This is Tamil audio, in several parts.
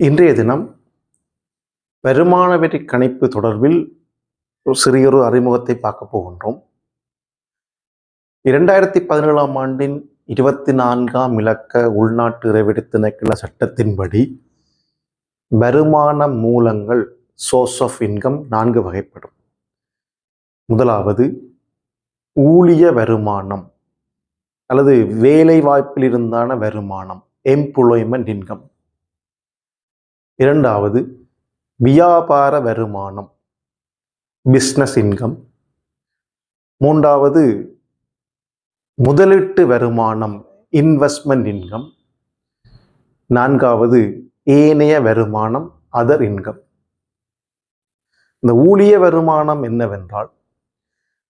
இன்றைய தினம் வருமான வரி கணிப்பு தொடர்பில் ஒரு சிறியொரு அறிமுகத்தை பார்க்க போகின்றோம். இரண்டாயிரத்தி பதினேழாம் ஆண்டின் இருபத்தி நான்காம் இலக்க உள்நாட்டு இறைவெடி திணைக்கள சட்டத்தின்படி வருமான மூலங்கள் சோர்ஸ் ஆஃப் இன்கம் நான்கு வகைப்படும். முதலாவது ஊழிய வருமானம் அல்லது வேலை வாய்ப்பில் இருந்தான வருமானம் எம்ப்ளாய்மெண்ட் இன்கம் இரண்டாவது வியாபார வருமானம் பிஸ்னஸ் இன்கம் மூன்றாவது முதலீட்டு வருமானம் இன்வெஸ்ட்மெண்ட் இன்கம் நான்காவது ஏனைய வருமானம் அதர் இன்கம் இந்த ஊழிய வருமானம் என்னவென்றால்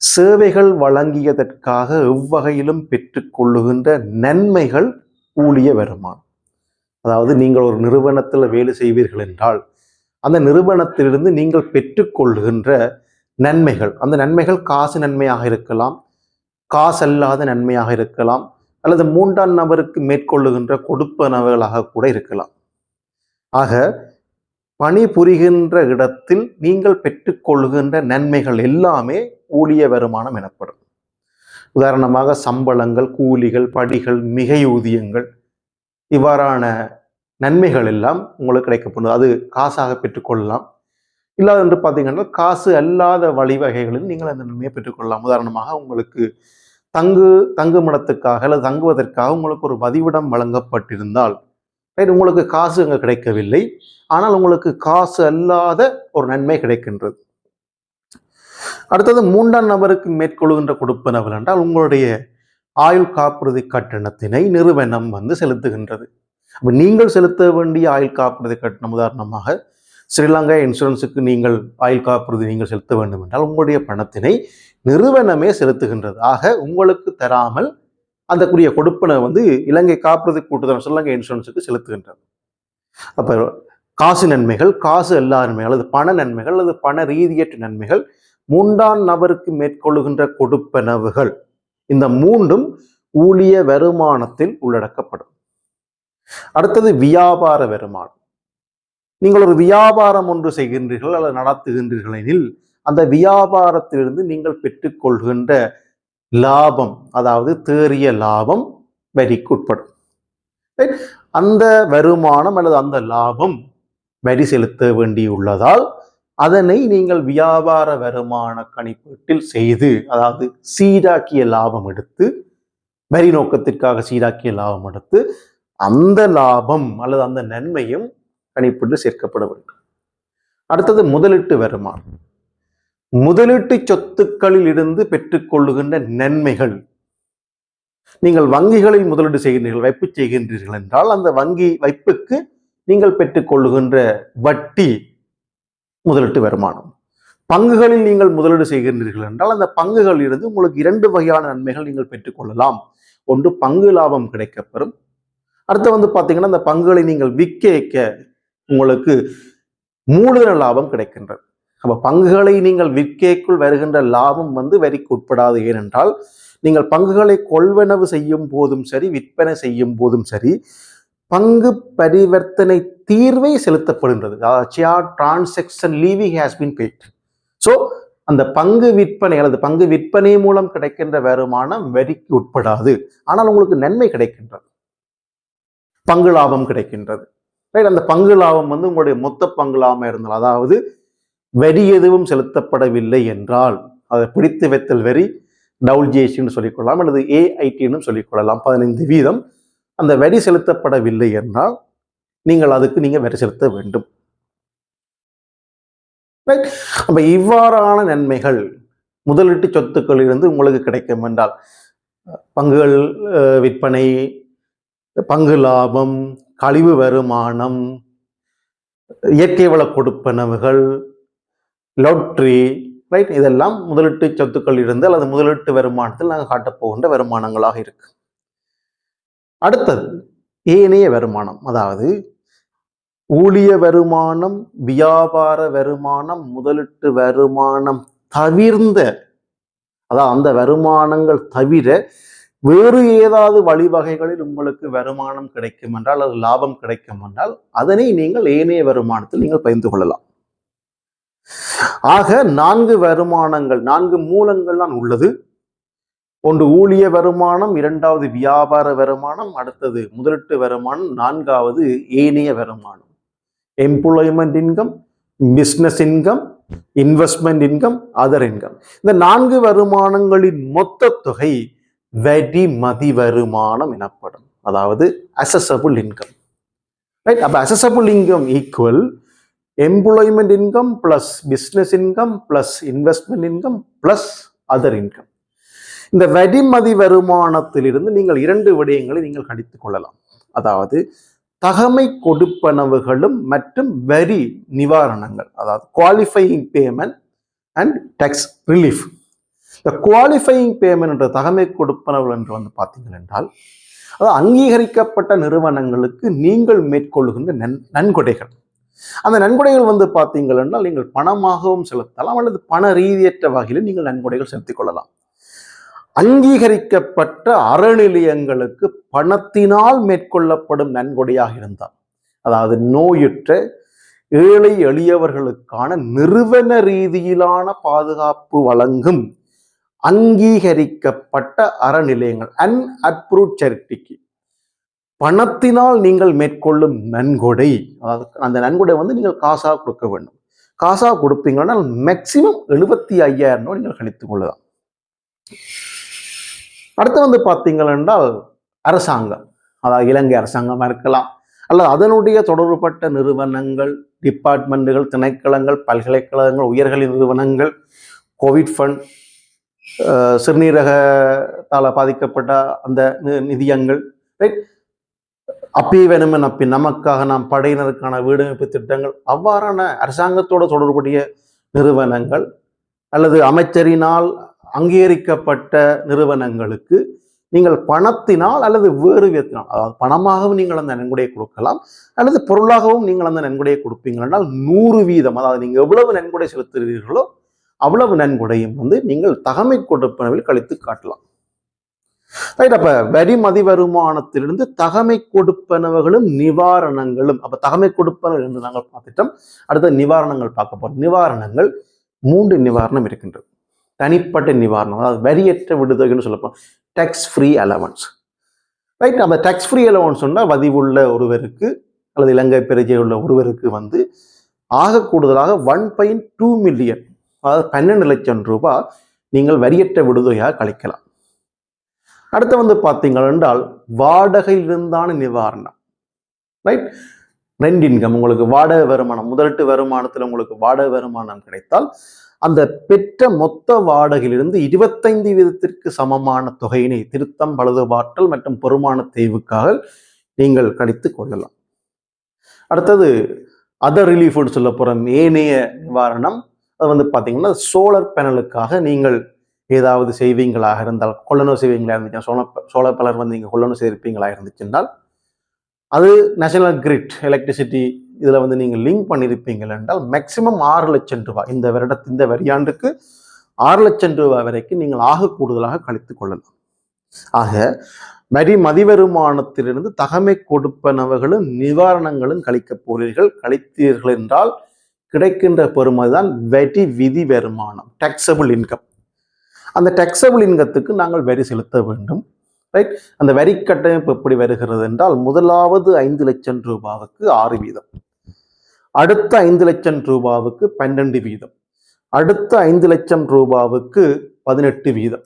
சேவைகள் வழங்கியதற்காக எவ்வகையிலும் பெற்றுக்கொள்ளுகின்ற நன்மைகள் ஊழிய வருமானம். அதாவது நீங்கள் ஒரு நிறுவனத்தில் வேலை செய்வீர்கள் என்றால் அந்த நிறுவனத்திலிருந்து நீங்கள் பெற்றுக்கொள்கின்ற நன்மைகள் அந்த நன்மைகள் காசு நன்மையாக இருக்கலாம் காசல்லாத நன்மையாக இருக்கலாம் அல்லது மூன்றாம் நபருக்கு மேற்கொள்ளுகின்ற கொடுப்பனவுகளாக கூட இருக்கலாம். ஆக பணி புரிகின்ற இடத்தில் நீங்கள் பெற்றுக்கொள்கின்ற நன்மைகள் எல்லாமே ஊழிய வருமானம் எனப்படும். உதாரணமாக சம்பளங்கள் கூலிகள் படிகள் மிகையூதியங்கள் இவ்வாறான நன்மைகள் எல்லாம் உங்களுக்கு கிடைக்கப்படும். அது காசாக பெற்றுக்கொள்ளலாம். இல்லாத என்று பார்த்தீங்கன்னா காசு அல்லாத வழிவகைகளில் நீங்கள் அந்த நன்மையை பெற்றுக்கொள்ளலாம். உதாரணமாக உங்களுக்கு தங்கு தங்குமிடத்துக்காக அல்லது தங்குவதற்காக உங்களுக்கு ஒரு பதிவிடம் வழங்கப்பட்டிருந்தால் ரைட் உங்களுக்கு காசு அங்கே கிடைக்கவில்லை. ஆனால் உங்களுக்கு காசு அல்லாத ஒரு நன்மை கிடைக்கின்றது. அடுத்தது மூன்றாம் நபருக்கு மேற்கொள்கின்ற கொடுப்பனவல் என்றால் உங்களுடைய ஆயுள் காப்புறுதி கட்டணத்தினை நிறுவனம் வந்து செலுத்துகின்றது. அப்போ நீங்கள் செலுத்த வேண்டிய ஆயுள் காப்புறுதி கட்டணம் உதாரணமாக ஸ்ரீலங்கா இன்சூரன்ஸுக்கு நீங்கள் ஆயுள் காப்புறுதி நீங்கள் செலுத்த வேண்டும் என்றால் உங்களுடைய பணத்தினை நிறுவனமே செலுத்துகின்றது. ஆக உங்களுக்கு தராமல் அந்தக்குரிய கொடுப்பனை வந்து இலங்கை காப்புறுதி கூட்டுறவு ஸ்ரீலங்கா இன்சூரன்ஸுக்கு செலுத்துகின்றது. அப்போ காசு நன்மைகள் காசு எல்லா நன்மைகள் அல்லது பண நன்மைகள் அல்லது பண ரீதியற்ற நன்மைகள் மூன்றாம் நபருக்கு மேற்கொள்ளுகின்ற கொடுப்பனவுகள் இந்த மூன்றும் ஊழிய வருமானத்தில் உள்ளடக்கப்படும். அடுத்தது வியாபார வருமானம். நீங்கள் ஒரு வியாபாரம் ஒன்று செய்கின்றீர்கள் அல்லது நடத்துகின்றீர்கள் எனில் அந்த வியாபாரத்திலிருந்து நீங்கள் பெற்றுக்கொள்கின்ற லாபம் அதாவது தேறிய லாபம் வரிக்கு உட்படும். அந்த வருமானம் அல்லது அந்த லாபம் வரி செலுத்த வேண்டியுள்ளதால் அதனை நீங்கள் வியாபார வருமான கணிப்பீட்டில் செய்து அதாவது சீராக்கிய லாபம் எடுத்து வரி நோக்கத்திற்காக சீராக்கிய லாபம் எடுத்து அந்த லாபம் அல்லது அந்த நன்மையும் கணிப்பீட்டில் சேர்க்கப்பட வேண்டும் அடுத்தது முதலீட்டு வருமானம். முதலீட்டு சொத்துக்களில் இருந்து பெற்றுக்கொள்ளுகின்ற நன்மைகள். நீங்கள் வங்கிகளில் முதலீடு செய்கின்றீர்கள் வைப்பு செய்கின்றீர்கள் என்றால் அந்த வங்கி வைப்புக்கு நீங்கள் பெற்றுக்கொள்ளுகின்ற வட்டி முதலீட்டு வருமானம். பங்குகளில் நீங்கள் முதலீடு செய்கின்றீர்கள் என்றால் அந்த பங்குகளில் இருந்து உங்களுக்கு இரண்டு வகையான நன்மைகள் நீங்கள் பெற்றுக்கொள்ளலாம் ஒன்று பங்கு லாபம் கிடைக்கப்பெறும் அடுத்து வந்து பார்த்தீங்கன்னா அந்த பங்குகளை நீங்கள் விற்க உங்களுக்கு மூலதன லாபம் கிடைக்கின்றது. அப்போ பங்குகளை நீங்கள் விற்கேக்குள் வருகின்ற லாபம் வந்து வரிக்கு உட்படாது. ஏனென்றால் நீங்கள் பங்குகளை கொள்வனவு செய்யும் போதும் சரி விற்பனை செய்யும் போதும் சரி பங்கு பரிவர்த்தனை தீர்வை செலுத்தப்படுகின்றது. Transaction levying has been paid so அந்த பங்கு விற்பனை அல்லது பங்கு விற்பனை மூலம் கிடைக்கின்ற வருமானம் வரிக்கு உட்படாது. ஆனால் உங்களுக்கு நன்மை கிடைக்கின்றது. பங்கு லாபம் கிடைக்கின்றது. ரைட் அந்த பங்கு லாபம் வந்து உங்களுடைய மொத்த பங்கு லாபம் இருந்தால் அதாவது வரி எதுவும் செலுத்தப்படவில்லை என்றால் அதை பிடித்து வைத்தல் வரி டவுல் ஜிஎஸ்டின்னு சொல்லிக்கொள்ளலாம் அல்லது ஏஐடின்னு சொல்லிக்கொள்ளலாம் பதினைந்து வீதம் அந்த வரி செலுத்தப்படவில்லை என்றால் நீங்கள் அதுக்கு நீங்கள் வரி செலுத்த வேண்டும். ரைட் அப்ப இவ்வாறான நன்மைகள் முதலீட்டு சொத்துக்களிலிருந்து உங்களுக்கு கிடைக்கும் என்றால் பங்குகள் விற்பனை பங்கு லாபம் கழிவு வருமானம் இயற்கை வள கொடுப்பனவுகள் லொட்ரி ரைட் இதெல்லாம் முதலீட்டு சொத்துக்கள் இருந்து அல்லது முதலீட்டு வருமானத்தில் நாங்கள் காட்டப்போகின்ற வருமானங்களாக இருக்கு. அடுத்தது ஏனைய வருமானம். அதாவது ஊழிய வருமானம் வியாபார வருமானம் முதலீட்டு வருமானம் தவிர்ந்த அதான் அந்த வருமானங்கள் தவிர வேறு ஏதாவது வழிவகைகளில் உங்களுக்கு வருமானம் கிடைக்கும் என்றால் அது லாபம் கிடைக்கும் என்றால் அதனை நீங்கள் ஏனைய வருமானத்தில் நீங்கள் பகிர்ந்து கொள்ளலாம். ஆக நான்கு வருமானங்கள் நான்கு மூலங்கள் தான் உள்ளது. ஒன்று ஊழிய வருமானம் இரண்டாவது வியாபார வருமானம் அடுத்தது முதலீட்டு வருமானம் நான்காவது ஏனைய வருமானம். Employment income business income investment income other income இந்த நான்கு வருமானங்களின் மொத்த தொகை வரி மதி வருமானம் எனப்படும். அதாவது அசசபிள் இன்கம் ரைட் அப்போ assessable income equal employment income plus business income plus investment income plus other income இந்த வரிமதி வருமானத்திலிருந்து நீங்கள் இரண்டு விடயங்களை நீங்கள் கணித்துக் கொள்ளலாம். அதாவது தகமை கொடுப்பனவுகளும் மற்றும் வரி நிவாரணங்கள். அதாவது qualifying payment and tax relief இந்த குவாலிஃபையிங் பேமெண்ட் என்ற தகமை கொடுப்பனவர்கள் என்று வந்து பார்த்தீங்கள் என்றால் அதாவது அங்கீகரிக்கப்பட்ட நிறுவனங்களுக்கு நீங்கள் மேற்கொள்ளுகின்ற நன் நன்கொடைகள். அந்த நன்கொடைகள் வந்து பார்த்தீங்கள் என்றால் நீங்கள் பணமாகவும் செலுத்தலாம் அல்லது பண ரீதியற்ற வகையில் நீங்கள் நன்கொடைகள் செலுத்திக் கொள்ளலாம். அங்கீகரிக்கப்பட்ட அறநிலையங்களுக்கு பணத்தினால் மேற்கொள்ளப்படும் நன்கொடையாக இருந்தால் அதாவது நோயுற்ற ஏழை எளியவர்களுக்கான நிறுவன ரீதியிலான பாதுகாப்பு வழங்கும் அங்கீகரிக்கப்பட்ட அறநிலையங்கள். அன் அப்ரூவ் சேரிட்டிக்கு பணத்தினால் நீங்கள் மேற்கொள்ளும் நன்கொடை. அதாவது அந்த நன்கொடை வந்து நீங்கள் காசாக கொடுக்க வேண்டும். காசாக கொடுப்பீங்கன்னா மேக்சிமம் எழுபத்தி ஐயாயிரம் ரூபாய் நீங்கள் கழித்துக் கொள்ளலாம். அடுத்து வந்து பார்த்தீங்கள் என்றால் அரசாங்கம். அதாவது இலங்கை அரசாங்கமாக இருக்கலாம். அல்லது அதனுடைய தொடர்புபட்ட நிறுவனங்கள் டிபார்ட்மெண்ட்டுகள் திணைக்களங்கள் பல்கலைக்கழகங்கள் உயர்கல்வி நிறுவனங்கள் கோவிட் ஃபண்ட் சிறுநீரகத்தால் பாதிக்கப்பட்ட அந்த நி- நிதியங்கள் ரைட் அப்பி வேணுமன் அப்பி நமக்காக நாம் படையினருக்கான வீடமைப்பு திட்டங்கள் அவ்வாறான அரசாங்கத்தோடு தொடர்புடைய நிறுவனங்கள் அல்லது அமைச்சரினால் அங்கீகரிக்கப்பட்ட நிறுவனங்களுக்கு நீங்கள் பணத்தினால் அல்லது வேறு விதத்தினால் அதாவது பணமாகவும் நீங்கள் அந்த நன்கொடையை கொடுக்கலாம் அல்லது பொருளாகவும் நீங்கள் அந்த நன்கொடையை கொடுப்பீங்கள் என்றால் நூறு வீதம் அதாவது நீங்கள் எவ்வளவு நன்கொடை செலுத்துகிறீர்களோ அவ்வளவு நன்கொடையும் வந்து நீங்கள் தகமை கொடுப்பனவில் கழித்து காட்டலாம். ரைட் அப்ப வரி மதி வருமானத்திலிருந்து தகமை கொடுப்பனவர்களும் நிவாரணங்களும் அப்ப தகமை கொடுப்பனவு என்று நாங்கள் பார்த்துட்டோம். அடுத்த நிவாரணங்கள் பார்க்க போறோம். நிவாரணங்கள் மூன்று நிவாரணம் இருக்கின்றது. தனிப்பட்ட நிவாரணம் அதாவது வரியற்ற விடுதலைன்னு சொல்லப்போம் டேக்ஸ் ஃப்ரீ அலவன்ஸ் ரைட் அந்த டேக்ஸ் ஃப்ரீ அலவன்ஸ் சொன்னால் வதிவுள்ள ஒருவருக்கு அல்லது இலங்கை பிரஜை உள்ள ஒருவருக்கு வந்து ஆக கூடுதலாக ஒன் பாயிண்ட் டூ மில்லியன் அதாவது பன்னெண்டு லட்சம் ரூபாய் நீங்கள் வரியற்ற விடுதலையாக கழிக்கலாம். அடுத்து வந்து பார்த்தீங்கள் என்றால் வாடகையிலிருந்தான நிவாரணம். ரைட் ரெண்ட் இன்கம் உங்களுக்கு வாடகை வருமானம் முதலீட்டு வருமானத்தில் உங்களுக்கு வாடகை வருமானம் கிடைத்தால் அந்த பெற்ற மொத்த வாடகையிலிருந்து இருபத்தைந்து வீதத்திற்கு சமமான தொகையினை திருத்தம் பழுதுபாட்டல் மற்றும் பெருமான தேவுக்காக நீங்கள் கணித்து கொள்ளலாம். அடுத்தது அதர் ரிலீஃப்னு சொல்ல போகிறோம் ஏனைய நிவாரணம். அது வந்து பார்த்தீங்கன்னா சோலார் பேனலுக்காக நீங்கள் ஏதாவது செய்வீங்களாக இருந்தால் கொள்ளனவு செய்வீங்களா? இருந்துச்சுன்னா சோழ சோலார் பேனல் வந்து நீங்கள் கொள்ளனவு செய்திருப்பீங்களா? இருந்துச்சுன்னால் அது நேஷனல் கிரிட் எலக்ட்ரிசிட்டி இதில் வந்து நீங்கள் லிங்க் பண்ணியிருப்பீங்கள் என்றால் மேக்சிமம் ஆறு லட்சம் ரூபாய் இந்த வருட இந்த வரியாண்டுக்கு ஆறு லட்சம் ரூபாய் வரைக்கும் நீங்கள் ஆக கூடுதலாக கழித்துக் கொள்ளலாம். ஆக வரி மதிவருமானத்திலிருந்து தகமை கொடுப்பனவர்களும் நிவாரணங்களும் கழிக்கப் போகிறீர்கள். கழித்தீர்கள் என்றால் கிடைக்கின்ற பெறுமதி தான் வரி விதி வருமானம் டேக்ஸபிள் இன்கம் அந்த டேக்ஸபிள் இன்கத்துக்கு நாங்கள் வரி செலுத்த வேண்டும். ரைட் அந்த வரி கட்டமைப்பு எப்படி வருகிறது என்றால் முதலாவது ஐந்து லட்சம் ரூபாவுக்கு ஆறு வீதம். அடுத்த ஐந்து லட்சம் ரூபாவுக்கு பன்னெண்டு வீதம். அடுத்த ஐந்து லட்சம் ரூபாவுக்கு பதினெட்டு வீதம்.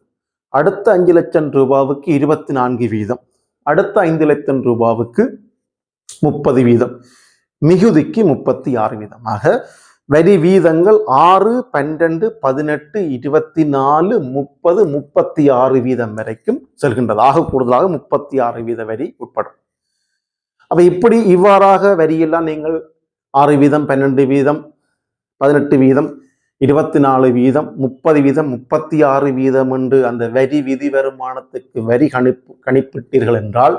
அடுத்த அஞ்சு லட்சம் ரூபாவுக்கு இருபத்தி நான்கு வீதம். அடுத்த ஐந்து லட்சம் ரூபாவுக்கு முப்பது வீதம். மிகுதிக்கு முப்பத்தி ஆறு வீதமாக. வரி வீதங்கள் ஆறு பன்னெண்டு பதினெட்டு இருபத்தி நாலு முப்பது முப்பத்தி ஆறு வீதம் வரைக்கும் செல்கின்றது ஆக கூடுதலாக முப்பத்தி ஆறு வீத வரி உட்படும். அப்ப இப்படி இவ்வாறாக வரியெல்லாம் நீங்கள் ஆறு வீதம் பன்னெண்டு வீதம் பதினெட்டு வீதம் இருபத்தி நாலு வீதம் முப்பது வீதம் முப்பத்தி ஆறு வீதம் என்று அந்த வரி விதி வருமானத்துக்கு வரி கணிப்பு கணிப்பிட்டீர்கள் என்றால்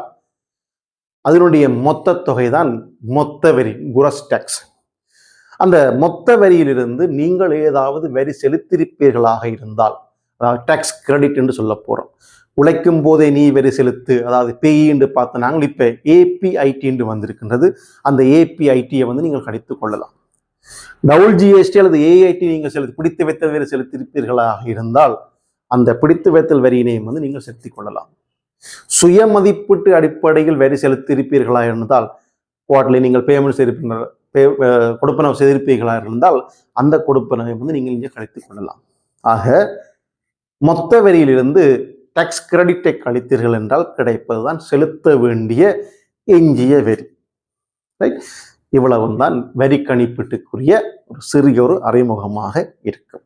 அதனுடைய மொத்த தொகை தான் மொத்த வரி குரஸ் டேக்ஸ் அந்த மொத்த வரியிலிருந்து நீங்கள் ஏதாவது வரி செலுத்தியிருப்பீர்களாக இருந்தால் அதாவது டேக்ஸ் கிரெடிட் என்று சொல்ல போகிறோம் உழைக்கும் போதே நீ வரி செலுத்து அதாவது பேயின்னு பார்த்த நாங்கள் இப்போ ஏபிஐடின்னு வந்திருக்கின்றது. அந்த ஏபிஐடியை வந்து நீங்கள் கணித்துக் கொள்ளலாம். டபுள் ஜிஎஸ்டி அல்லது ஏஐடி நீங்கள் செலுத்தி பிடித்து வைத்தல் வரி செலுத்தியிருப்பீர்களாக இருந்தால் அந்த பிடித்து வைத்தல் வரியினையும் வந்து நீங்கள் செலுத்திக் கொள்ளலாம். சுயமதிப்பீட்டு அடிப்படையில் வரி செலுத்தியிருப்பீர்களா இருந்தால் குவார்டர்லி நீங்கள் பேமெண்ட் செய்திருப்பீர்கள் பே கொடுப்பனவு செய்திருப்பீர்களா இருந்தால் அந்த கொடுப்பனவை வந்து நீங்கள் இங்கே கழித்துக் கொள்ளலாம். ஆக மொத்த வரியிலிருந்து டேக்ஸ் கிரெடிட்டை கழித்தீர்கள் என்றால் கிடைப்பதுதான் செலுத்த வேண்டிய எஞ்சிய வரி. ரைட் இவ்வளவு தான் வரி கணிப்பீட்டுக்குரிய ஒரு சிறிய ஒரு அறிமுகமாக இருக்கும்.